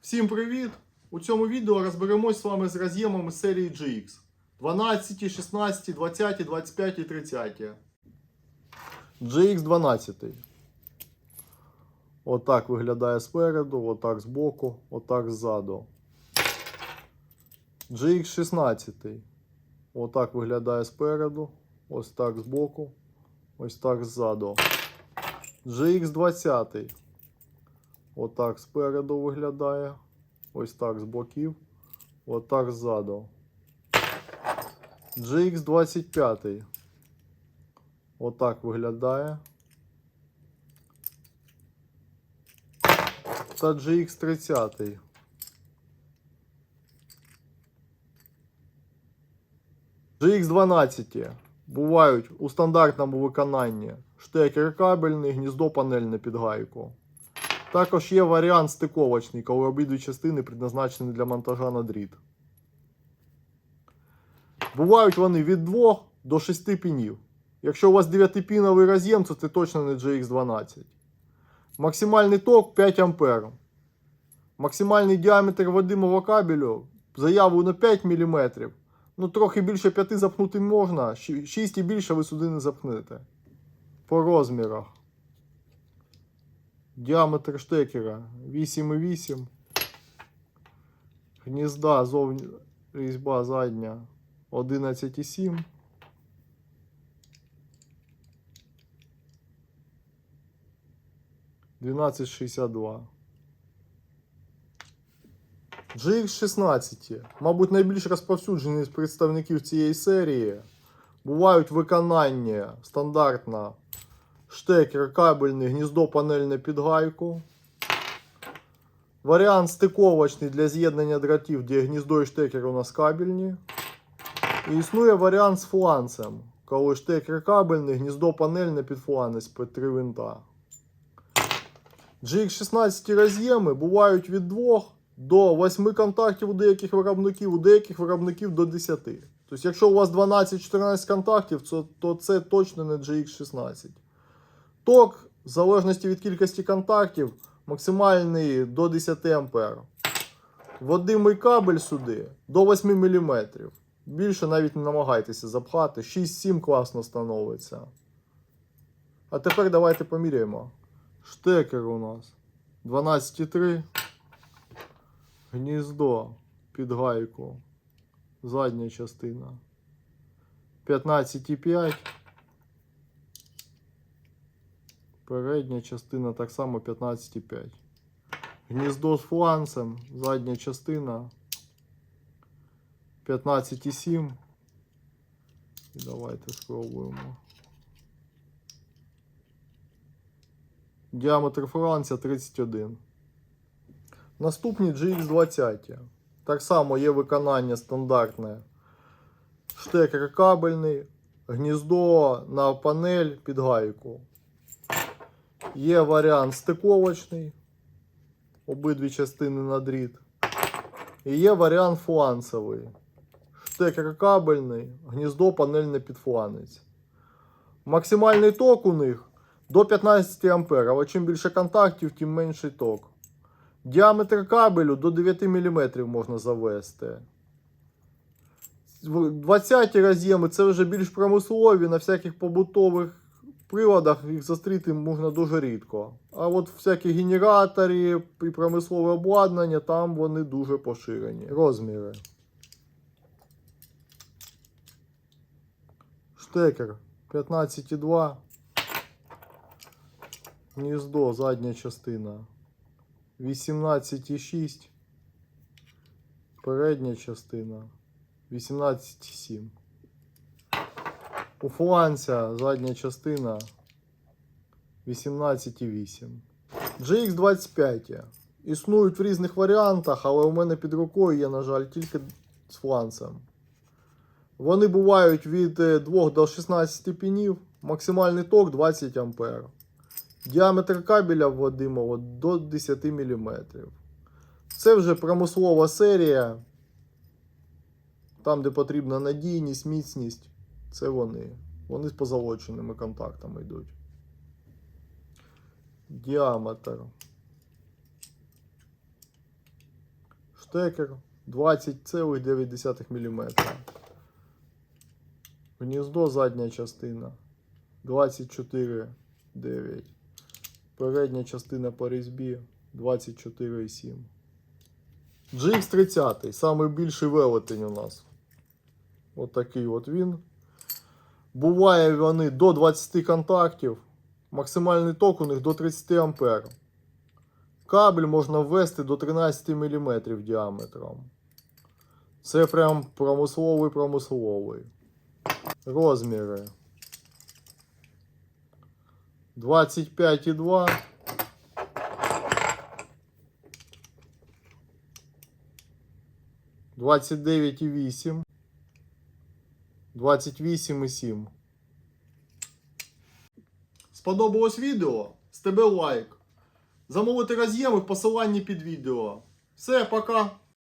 Всім привіт! У цьому відео розберемось з вами з роз'ємами серії GX 12, 16, 20, 25 і 30. GX 12. Отак виглядає спереду, отак збоку, отак ззаду. GX 16. Отак виглядає спереду, ось так збоку, ось так ззаду. GX 20. Отак спереду виглядає. Ось так з боків. Отак ззаду. GX25. Отак виглядає. Та GX30. GX12 бувають у стандартному виконанні штекер кабельний, гніздо панельне під гайку. Також є варіант стиковочний, коли обидві частини предназначені для монтажа на дріт. Бувають вони від 2 до 6 пінів. Якщо у вас 9-піновий роз'єм, то це точно не GX12. Максимальний ток 5 А. Максимальний діаметр вводимого кабелю заяву на 5 мм. Ну, трохи більше 5 запхнути можна, 6 і більше ви сюди не запхнете. По розмірах. Діаметр штекера 8,8. Гнізда зовні різьба задня 11,7. Двенадцать шістдесят два. GX16, мабуть, найбільш розповсюджені з представників цієї серії. Бувають виконання стандартна штекер кабельний, гніздо панельне під гайку. Варіант стиковочний для з'єднання дротів, де гніздо і штекер у нас кабельні. І існує варіант з фланцем, коли штекер кабельний, гніздо панельне під фланець під 3 винта. GX16 роз'єми бувають від 2 до 8 контактів у деяких виробників, у деяких виробників до 10. Тобто, якщо у вас 12-14 контактів, то це точно не GX16. Ток, в залежності від кількості контактів, максимальний до 10 А. Вводимий кабель сюди до 8 мм. Більше навіть не намагайтеся запхати. 6-7 класно становиться. А тепер давайте поміряємо. Штекер у нас 12,3. Гніздо під гайку. Задня частина. 15,5. Передня частина так само 15,5. Гніздо з фланцем, задня частина 15,7. І давайте спробуємо. Діаметр фланця 31. Наступні GX20. Так само є виконання стандартне. Штекер кабельний, гніздо на панель під гайку. Є варіант стиковочний, обидві частини на дріт. І є варіант фланцевий. Штекер кабельний, гніздо панельне під фланець. Максимальний ток у них до 15 А, але чим більше контактів, тим менший ток. Діаметр кабелю до 9 мм можна завести. 20 роз'єми це вже більш промислові на всяких побутових приладах їх зустріти можна дуже рідко. А от всякі генератори і промислове обладнання, там вони дуже поширені. Розміри. Штекер 15,2. Гніздо, задня частина 18,6. Передня частина 18,7. У фланця задня частина 18,8. GX25. Існують в різних варіантах, але у мене під рукою є, на жаль, тільки з фланцем. Вони бувають від 2 до 16 пінів, максимальний ток 20 А. Діаметр кабеля вводимого до 10 мм. Це вже промислова серія. Там, де потрібна надійність, міцність. Це вони. Вони з позолоченими контактами йдуть. Діаметр Штекер 20,9 мм. Гніздо задня частина 24,9. Передня частина по різьбі 24,7. GX30, самий більший велетень у нас. От от він. Буває вони до 20 контактів. Максимальний ток у них до 30 ампер. Кабель можна ввести до 13 мм діаметром. Це прям промисловий промисловий. Розміри. 25,2. Двадцять дев'ять і вісім. Двадцять вісім і сім. Сподобалось відео? З тебе лайк. Замовити роз'єми в посиланні під відео. Все, пока.